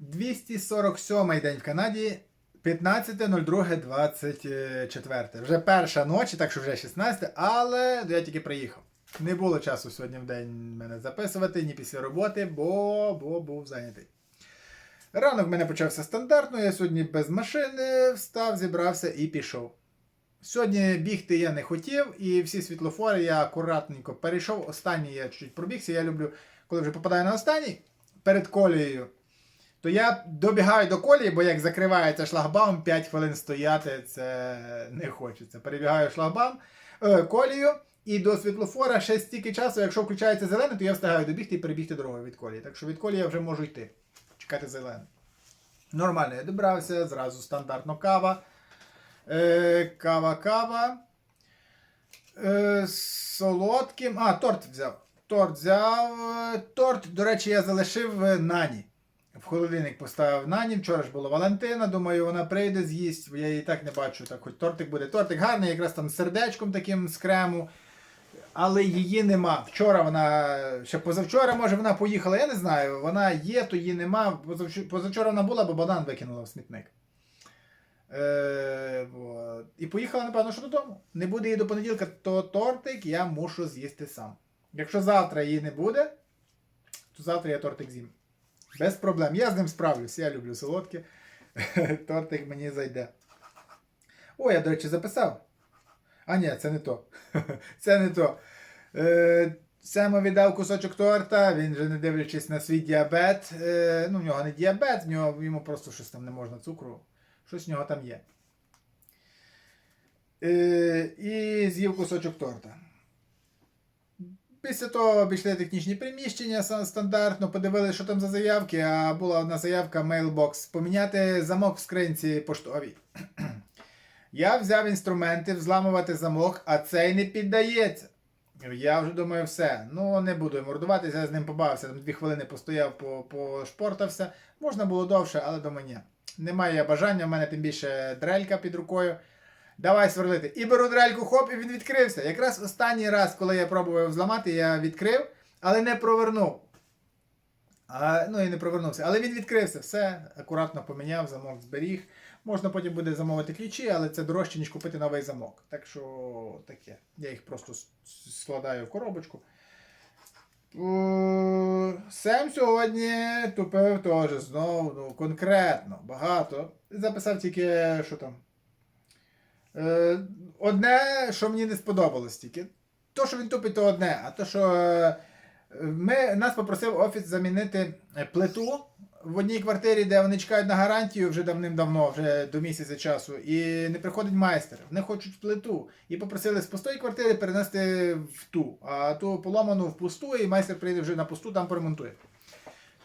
247 день в Канаді. 15.02.24. Вже перша ночі, так що вже 16, але я тільки приїхав. Не було часу сьогодні в день мене записувати, ні після роботи, бо, бо був зайнятий. Ранок в мене почався стандартно, я сьогодні без машини встав, зібрався і пішов. Сьогодні бігти я не хотів, і всі світлофори я акуратненько перейшов. Останній я чуть пробігся. Я люблю, коли вже попадаю на останній перед колією, то я добігаю до колії, бо як закривається шлагбаум, 5 хвилин стояти це не хочеться. Перебігаю шлагбаум, е, колію, і до світлофора ще стільки часу, якщо включається зелений, то я встигаю добігти і перебігти дорогою від колії. Так що від колії я вже можу йти. Чекати зелений. Нормально, я добрався, зразу стандартно кава. Е, кава, кава. Е, солодким. А, торт взяв. Торт взяв. Е, Торт, до речі, я залишив е, нані. В холодильник поставив нані. Вчора ж було Валентина. Думаю, вона прийде, з'їсть. Я її так не бачу. Так, хоч тортик буде. Тортик гарний, якраз там з сердечком таким з крему. Але її нема. Вчора вона, ще позавчора, може, вона поїхала, я не знаю. Вона є, то її нема. Позавчора, вона була, бо банан викинула в смітник. Е, вот. І поїхала, напевно, що додому. Не буде її до понеділка, то тортик я мушу з'їсти сам. Якщо завтра її не буде, то завтра я тортик з'їм. Без проблем. Я з ним справлюсь. Я люблю солодке. Тортик мені зайде. О, я, до речі, записав. А ні, це не то. Це не то. Е, Семо віддав кусочок торта, він же не дивлячись на свій діабет. Е, ну, в нього не діабет, в нього йому просто щось там не можна цукру. Щось в нього там є. Е, і з'їв кусочок торта. Після того обійшли технічні приміщення стандартно, подивилися, що там за заявки, а була одна заявка Mailbox. Поміняти замок в скринці поштовій. Я взяв інструменти взламувати замок, а цей не піддається. Я вже думаю, все. Ну не буду мордуватися, я з ним побавився. Там дві хвилини постояв, по- пошпортався. Можна було довше, але думаю, ні. Немає бажання, в мене тим більше дрелька під рукою. Давай сверлити. І беру дрельку, хоп, і він відкрився. Якраз останній раз, коли я пробував зламати, я відкрив, але не провернув. А, ну і не провернувся. Але він відкрився. Все, акуратно поміняв, замок зберіг. Можна потім буде замовити ключі, але це дорожче, ніж купити новий замок. Так що таке. Я їх просто складаю в коробочку. Сем сьогодні тупив теж знову, ну, конкретно, багато. Записав тільки, що там. Е, одне, що мені не сподобалось тільки. То, що він тупить, то одне, а то, що е, ми, нас попросив офіс замінити е, плиту в одній квартирі, де вони чекають на гарантію вже давним-давно, вже до місяця часу, і не приходить майстер. Вони хочуть плиту. І попросили з пустої квартири перенести в ту, а ту поломану в пусту, і майстер прийде вже на пусту, там поремонтує.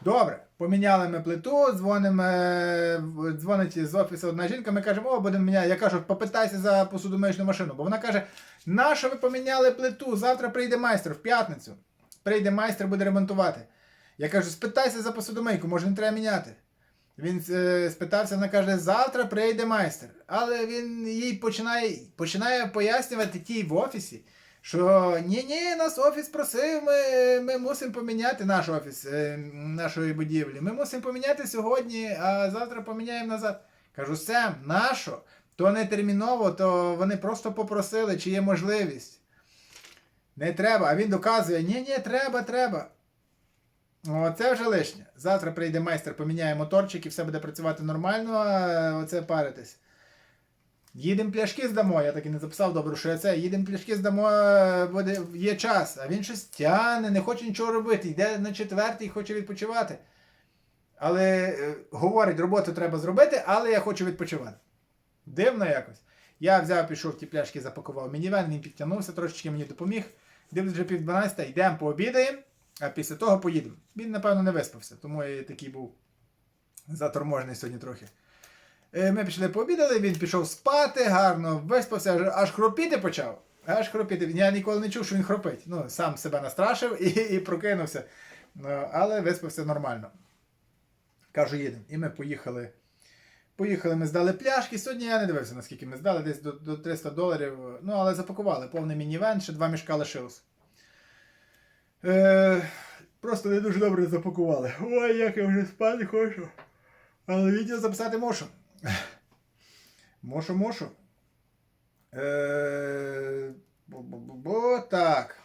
Добре, поміняли ми плиту, дзвонимо, е, дзвонить з офісу одна жінка, ми кажемо, о, будемо міняти. Я кажу, попитайся за посудомиючну машину. Бо вона каже, нащо ви поміняли плиту? Завтра прийде майстер в п'ятницю. Прийде майстер, буде ремонтувати. Я кажу, спитайся за посудомийку, може не треба міняти. Він е, спитався, вона каже, завтра прийде майстер. Але він їй починає, починає пояснювати тій в офісі, що ні-ні, нас офіс просив, ми, ми мусимо поміняти наш офіс е, нашої будівлі. Ми мусимо поміняти сьогодні, а завтра поміняємо назад. Кажу, Сем, нащо? То не терміново, то вони просто попросили, чи є можливість. Не треба. А він доказує, ні-ні, треба, треба. О, це вже лишнє. Завтра прийде майстер, поміняє моторчик і все буде працювати нормально, а оце паритись. Їдемо пляшки здамо, я так і не записав добре, що я це. Їдемо пляшки здамо, буде, є час, а він щось тягне, не хоче нічого робити, йде на четвертий, хоче відпочивати. Але е, говорить, роботу треба зробити, але я хочу відпочивати. Дивно якось. Я взяв, пішов ті пляшки, запакував мінівен, він підтягнувся, трошечки мені допоміг. Дивлюсь вже пів 12, йдемо пообідаємо, а після того поїдемо. Він, напевно, не виспався, тому я такий був заторможений сьогодні трохи. Е, Ми пішли пообідали, він пішов спати, гарно виспався, аж, хропіти почав. Аж хропіти. Я ніколи не чув, що він хропить. Ну, сам себе настрашив і, і прокинувся. Ну, але виспався нормально. Кажу, їдемо. І ми поїхали. Поїхали, ми здали пляшки. Сьогодні я не дивився, наскільки ми здали, десь до, до 300 доларів. Ну, але запакували повний мінівен, ще два мішка лишилось. Е, просто не дуже добре запакували. Ой, як я вже спати хочу. Але відео записати можу. Можу, можу. Е, бо так.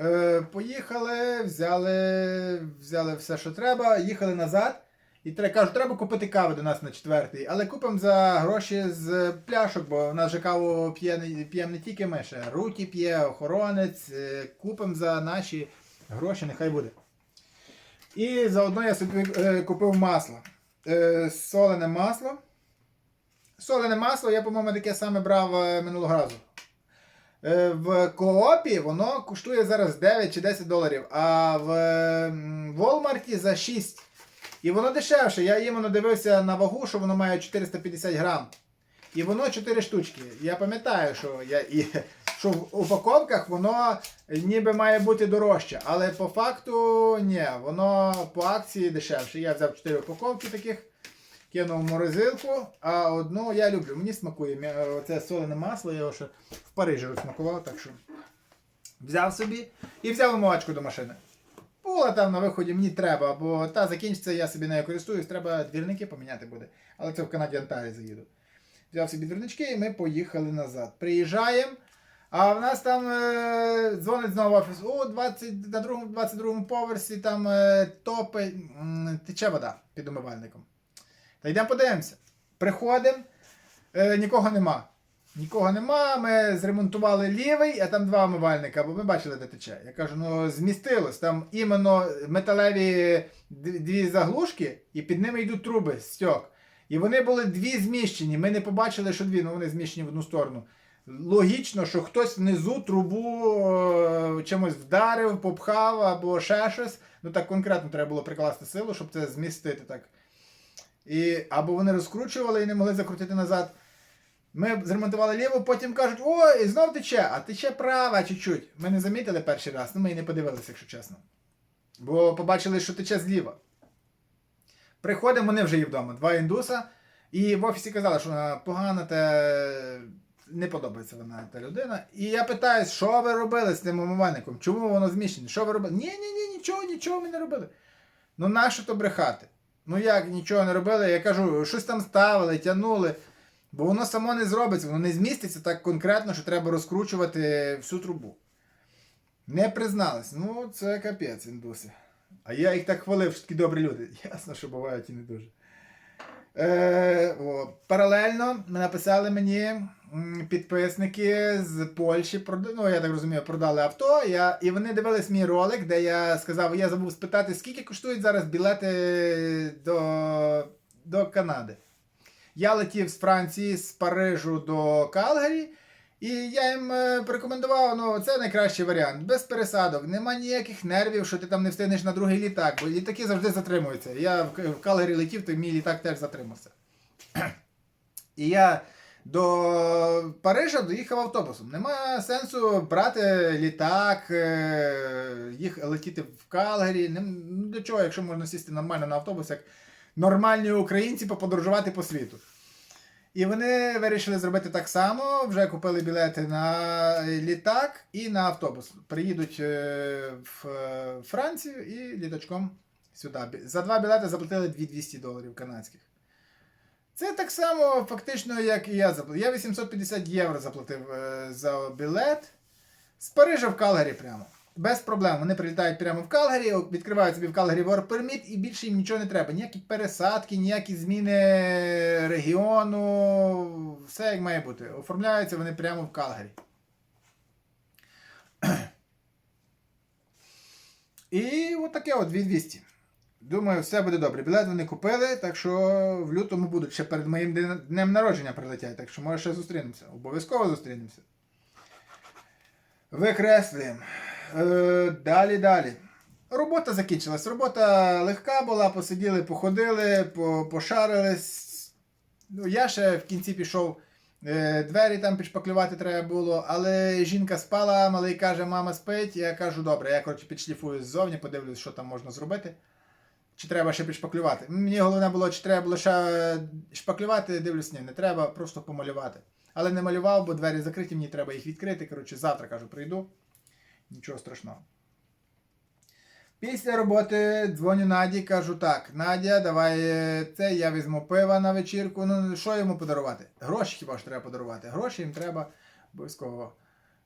Е, поїхали, взяли, взяли все, що треба, їхали назад. І кажу, треба купити кави до нас на четвертий, але купимо за гроші з пляшок, бо в нас же каву п'ємо не тільки ми, ще руки п'є, охоронець. е, Купимо за наші гроші, нехай буде. І заодно я собі купив масло. Е, солене масло. Солене масло, я, по-моєму, таке саме брав е, минулого разу. Е, В коопі воно коштує зараз 9 чи 10 доларів, а в Walmart за 6. І воно дешевше. Я їм дивився на вагу, що воно має 450 грам. І воно 4 штучки. Я пам'ятаю, що я і що в упаковках воно ніби має бути дорожче. Але по факту ні, воно по акції дешевше. Я взяв 4 упаковки таких, кинув в морозилку, а одну я люблю. Мені смакує. Оце солене масло, я його ще в Парижі розсмакував, так що взяв собі і взяв мовачку до машини. Була там на виході, мені треба, бо та закінчиться, я собі нею користуюсь, треба двірники поміняти буде. Але це в Канаді Антарі заїду. Взяв собі двірнички і ми поїхали назад. Приїжджаємо, а в нас там е, дзвонить знову офіс. О, 20, на другому, 22 поверсі там е, топи, м, тече вода під умивальником. Та йдемо подивимося. Приходимо, е, нікого нема. Нікого нема, ми зремонтували лівий, а там два омивальника, бо ми бачили, де тече. Я кажу, ну змістилось. Там іменно металеві дві заглушки, і під ними йдуть труби, стьок. І вони були дві зміщені. Ми не побачили, що дві, ну вони зміщені в одну сторону. Логічно, що хтось внизу трубу е, чимось вдарив, попхав або ще щось. Ну так конкретно треба було прикласти силу, щоб це змістити так. І, або вони розкручували і не могли закрутити назад. Ми зремонтували ліву, потім кажуть, ой, знов тече, а тече права чуть-чуть. Ми не замітили перший раз, ну ми і не подивилися, якщо чесно. Бо побачили, що тече зліва. Приходимо, вони вже є вдома, два індуса. І в офісі казали, що вона погана та не подобається вона та людина. І я питаюсь, що ви робили з тим умивальником? Чому воно зміщене? Що ви робили? Ні, ні, ні, нічого, нічого ми не робили. Ну нащо то брехати? Ну як нічого не робили? Я кажу, щось там ставили, тягнули. Бо воно само не зробиться, воно не зміститься так конкретно, що треба розкручувати всю трубу. Не признались. Ну, це капець, індуси. А я їх так хвалив, що такі добрі люди. Ясно, що бувають і не дуже. Е, о, паралельно написали мені підписники з Польщі, ну я так розумію, продали авто. Я, і вони дивились мій ролик, де я сказав, я забув спитати, скільки коштують зараз білети до, до Канади. Я летів з Франції, з Парижу до Калгарі, і я їм е, порекомендував, ну це найкращий варіант. Без пересадок, нема ніяких нервів, що ти там не встигнеш на другий літак, бо літаки завжди затримуються. Я в, Калгарі летів, то мій літак теж затримався. І я до Парижа доїхав автобусом. Нема сенсу брати літак, е, їх летіти в Калгарі. Ну, для чого, якщо можна сісти нормально на автобус, як нормальні українці поподорожувати по світу. І вони вирішили зробити так само. Вже купили білети на літак і на автобус. Приїдуть е, в е, Францію і літачком сюди. За два білети заплатили 2200 доларів канадських. Це так само фактично, як і я заплатив. Я 850 євро заплатив е, за білет з Парижа в Калгарі прямо. Без проблем. Вони прилітають прямо в Калгарі, відкривають собі в Калгарі Work Permit і більше їм нічого не треба. Ніякі пересадки, ніякі зміни регіону. Все як має бути. Оформляються вони прямо в Калгарі. І от таке от 2200. Думаю, все буде добре. Білет вони купили, так що в лютому будуть ще перед моїм днем народження прилетять, так що може ще зустрінемося. Обов'язково зустрінемося. Викреслюємо. Е, далі, далі. Робота закінчилась. Робота легка була, посиділи, походили, пошарились. Ну, я ще в кінці пішов. е, Двері там підшпаклювати треба було, але жінка спала, малий каже, мама спить. Я кажу, добре, я коротше підшліфую ззовні, подивлюсь, що там можна зробити. Чи треба ще підшпаклювати. Мені головне було, чи треба було ще шпаклювати, дивлюсь, ні, не треба, просто помалювати. Але не малював, бо двері закриті, мені треба їх відкрити. Коротше, завтра кажу, прийду. Нічого страшного. Після роботи дзвоню Наді, кажу так, Надя, давай е, це, я візьму пива на вечірку. Ну, що йому подарувати? Гроші хіба ж треба подарувати? Гроші їм треба обов'язково.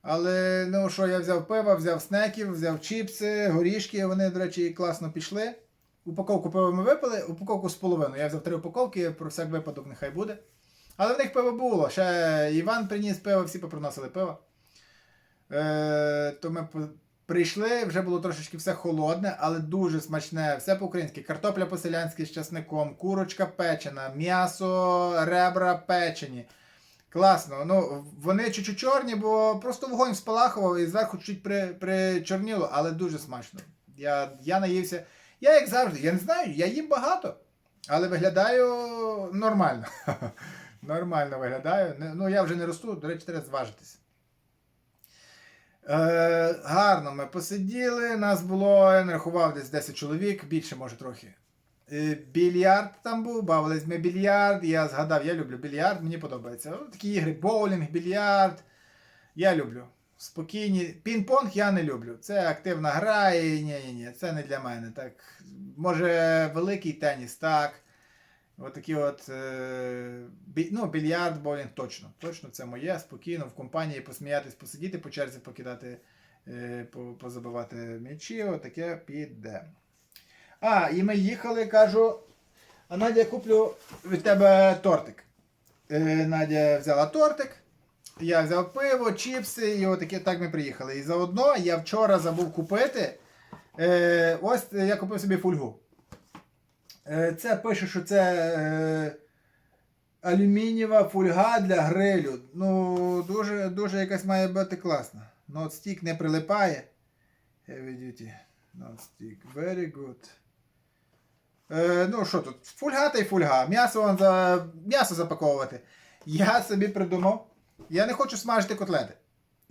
Але ну що, я взяв пива, взяв снеків, взяв чіпси, горішки, вони, до речі, класно пішли. Упаковку пива ми випили, упаковку з половиною. Я взяв три упаковки, про всяк випадок нехай буде. Але в них пиво було. Ще Іван приніс пиво, всі поприносили пиво. Е, то ми прийшли, вже було трошечки все холодне, але дуже смачне. Все по-українськи. Картопля по-селянськи з часником, курочка печена, м'ясо, ребра печені. Класно. Ну, вони чуть-чуть чорні, бо просто вогонь спалахував і зверху чуть при, причорніло, але дуже смачно. Я, я наївся. Я, як завжди, я не знаю, я їм багато, але виглядаю нормально. Нормально виглядаю. Ну, я вже не росту, до речі, треба зважитись. Е, гарно ми посиділи. Нас було, я не рахував десь 10 чоловік, більше, може, трохи. Е, Більярд там був, бавились ми більярд. Я згадав, я люблю більярд, мені подобається. Такі ігри, боулінг, більярд. Я люблю. Спокійні. Пінг-понг я не люблю. Це активна гра, і ні, ні, ні, це не для мене. Так, може, великий теніс, так. Отакі от. Е, ну, більярд, боулінг точно. Точно це моє. Спокійно, в компанії посміятись, посидіти, по черзі покидати, е, позабивати м'ячі, отаке піде. А, і ми їхали, кажу. А Надя, куплю від тебе тортик. Е, Надя взяла тортик. Я взяв пиво, чіпси, і отаке так ми приїхали. І заодно я вчора забув купити. Ось я купив собі фольгу. Е, це пише, що це е, алюмінієва фольга для грилю. Ну, дуже, дуже якась має бути класна. Notstick не прилипає. Heavy duty. Notstick. Very good. Е, ну що тут? Фольга та й фольга. М'ясо, вон за... М'ясо запаковувати. Я собі придумав. Я не хочу смажити котлети.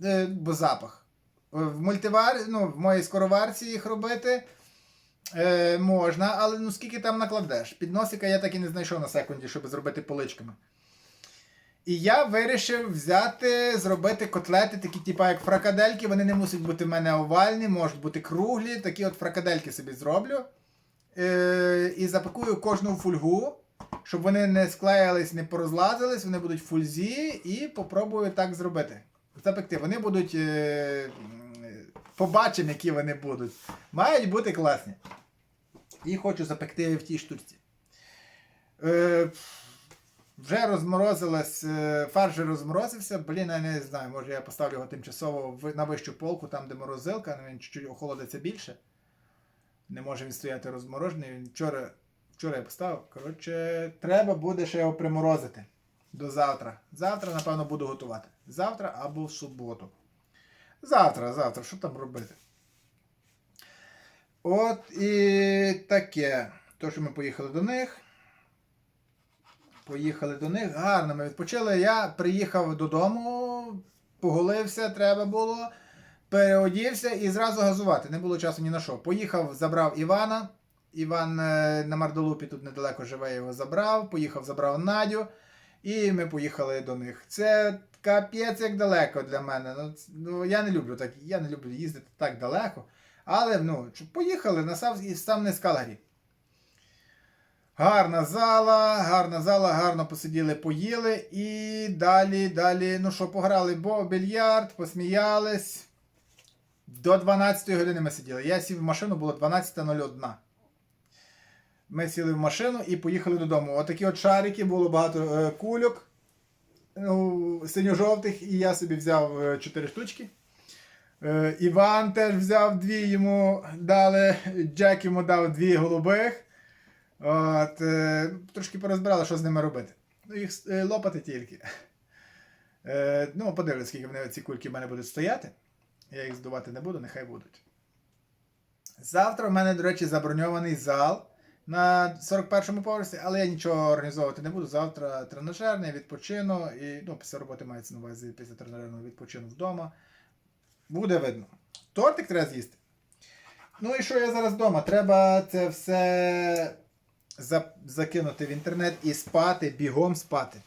Е, бо запах. В мультивар, ну, в моїй скороварці їх робити. Е, можна, але ну скільки там накладеш? Підносика я так і не знайшов на секунді, щоб зробити поличками. І я вирішив взяти, зробити котлети, такі, типу, як фракадельки. Вони не мусять бути в мене овальні, можуть бути круглі. Такі от фракадельки собі зроблю. Е, і запакую кожну в фольгу, щоб вони не склеїлись, не порозлазились, вони будуть фульзі, і попробую так зробити. Запекти. Вони будуть. Е, побачимо, які вони будуть. Мають бути класні. І хочу запекти в тій штучці. Е, вже розморозилась, е, фарш розморозився. Блін, я не знаю, може я поставлю його тимчасово на вищу полку, там, де морозилка, він чуть-чуть охолодиться більше. Не може він стояти розморожений. Він вчора, вчора я поставив. Коротше, треба буде ще його приморозити до завтра. Завтра, напевно, буду готувати. Завтра або в суботу. Завтра, завтра, що там робити? От і таке. То, що ми поїхали до них. Поїхали до них. Гарно ми відпочили. Я приїхав додому, поголився, треба було. Переодівся і зразу газувати. Не було часу ні на що. Поїхав, забрав Івана. Іван е, на Мардолупі тут недалеко живе, його забрав. Поїхав, забрав Надю. І ми поїхали до них. Це капець як далеко для мене. Ну, ну, я не люблю так, я не люблю їздити так далеко. Але ну, поїхали на сам, сам не Скалгарі. Гарна зала, гарна зала, гарно посиділи, поїли. І далі, далі, ну що, пограли бо більярд, посміялись. До 12 години ми сиділи. Я сів в машину, було 12.01. Ми сіли в машину і поїхали додому. Отакі от шарики, було багато е, кульок ну, синьо-жовтих, і я собі взяв 4 штучки. Е, Іван теж взяв дві, йому дали, Джек йому дав дві голубих. От, е, трошки порозбирали, що з ними робити. Ну, їх е, лопати тільки. Е, ну, подивлюсь, скільки вони, ці кульки в мене будуть стояти. Я їх здувати не буду, нехай будуть. Завтра в мене, до речі, заброньований зал на 41-му поверсі, але я нічого організовувати не буду. Завтра тренажерний, відпочину і ну, після роботи мається на увазі після тренажерного відпочину вдома. Буде видно. Тортик треба з'їсти. Ну і що я зараз вдома? Треба це все за- закинути в інтернет і спати, бігом спати.